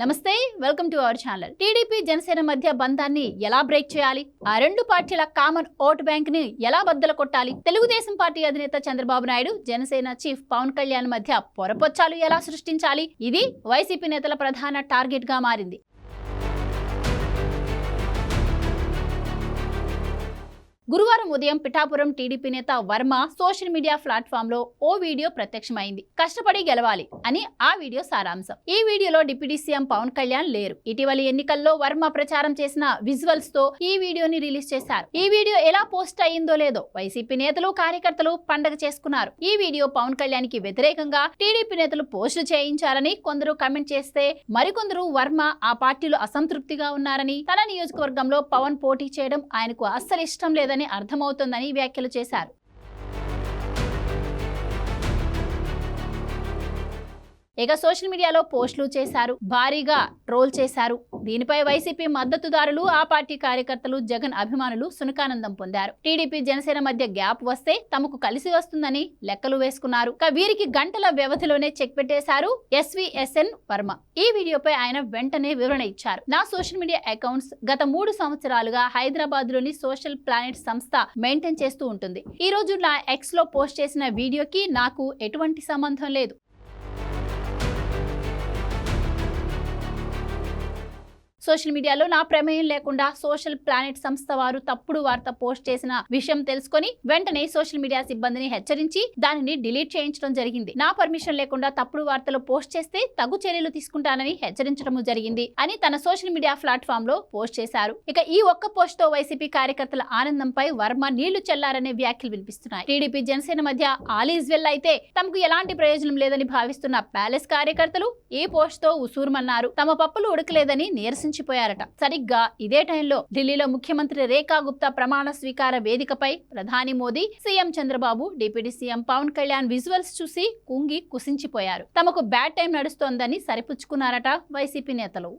నమస్తే welcome to our channel. TDP Janasena మధ్య బంధాన్ని ఎలా బ్రేక్ చేయాలి? ఆ రెండు పార్టీల కామన్ ఓట్ బ్యాంక్ని ఎలా బద్దలు కొట్టాలి? తెలుగుదేశం పార్టీ అధినేత చంద్రబాబు నాయుడు జనసేన చీఫ్ పవన్ కళ్యాణ్ మధ్య పొరపొచ్చాలు ఎలా సృష్టించాలి? ఇది వైసీపీ నేతల ప్రధాన టార్గెట్గా మారింది. గురువారం ఉదయం పిఠాపురం టీడీపీ నేత వర్మ సోషల్ మీడియా ప్లాట్ఫామ్లో ఓ వీడియో ప్రత్యక్షమైంది. కష్టపడి గెలవాలి అని ఆ వీడియో సారాంశం. ఈ వీడియోలో డిప్యూటీ సీఎం పవన్ కళ్యాణ్ లేరు. ఇటీవలి ఎన్నికల్లో వర్మ ప్రచారం చేసిన విజువల్స్తో ఈ వీడియోని రిలీజ్ చేశారు. ఈ వీడియో ఎలా పోస్ట్ అయ్యిందో లేదో వైసీపీ నేతలు కార్యకర్తలు పండగ చేసుకున్నారు. ఈ వీడియో పవన్ కళ్యాణ్కి వ్యతిరేకంగా టీడీపీ నేతలు పోస్టు చేయించారని కొందరు కమెంట్ చేస్తే మరికొందరు వర్మ ఆ పార్టీలో అసంతృప్తిగా ఉన్నారని తన నియోజకవర్గంలో పవన్ పోటీ చేయడం ఆయనకు అస్సలు ఇష్టం లేదని అర్థమవుతోందని వ్యాఖ్యలు చేశారు. ఇక సోషల్ మీడియాలో పోస్టులు చేశారు భారీగా ట్రోల్ చేశారు. దీనిపై వైసీపీ మద్దతుదారులు ఆ పార్టీ కార్యకర్తలు జగన్ అభిమానులు సునకానందం పొందారు. టీడీపీ జనసేన మధ్య గ్యాప్ వస్తే తమకు కలిసి వస్తుందని లెక్కలు వేసుకున్నారు. ఇక వీరికి గంటల వ్యవధిలోనే చెక్ పెట్టేశారు ఎస్విఎస్ఎన్ వర్మ. ఈ వీడియోపై ఆయన వెంటనే వివరణ ఇచ్చారు. నా సోషల్ మీడియా అకౌంట్స్ గత మూడు సంవత్సరాలుగా హైదరాబాద్లోని సోషల్ ప్లానెట్ సంస్థ మెయింటైన్ చేస్తూ ఉంటుంది. ఈ రోజు నా ఎక్స్లో పోస్ట్ చేసిన వీడియోకి నాకు ఎటువంటి సంబంధం లేదు. సోషల్ మీడియాలో నా ప్రమేయం లేకుండా సోషల్ ప్లానెట్ సంస్థ వారు తప్పుడు వార్త పోస్ట్ చేసిన విషయం తెలుసుకొని వెంటనే సోషల్ మీడియా సిబ్బందిని హెచ్చరించి దానిని డిలీట్ చేయించడం జరిగింది. నా పర్మిషన్ లేకుండా తప్పుడు వార్తలు పోస్ట్ చేస్తే తగు చర్యలు తీసుకుంటానని హెచ్చరించడం జరిగింది అని తన సోషల్ మీడియా ప్లాట్ఫామ్లో పోస్ట్ చేశారు. ఇక ఈ ఒక్క పోస్ట్తో వైసీపీ కార్యకర్తల ఆనందంపై వర్మ నీళ్ళు చెల్లారనే వ్యాఖ్యలు వినిపిస్తున్నాయి. టీడీపీ జనసేన మధ్య ఆలీజ్ వెల్ అయితే తమకు ఎలాంటి ప్రయోజనం లేదని భావిస్తున్న ప్యాలెస్ కార్యకర్తలు ఈ పోస్ట్తో ఉసూరుమన్నారు. తమ పప్పులు ఉడకలేదని నిరసించారు మించిపోయారట సరిగ్గా ఇదే టైంలో ఢిల్లీలో ముఖ్యమంత్రి రేఖా గుప్తా ప్రమాణ స్వీకార వేదికపై ప్రధాని Modi CM Chandrababu deputy CM Pawan Kalyan visuals చూసి కుంగి కుసించిపోయారు. తమకు బ్యాడ్ టైం నడుస్తోందని సరిపుచ్చుకున్నారట వైసీపీ నేతలు.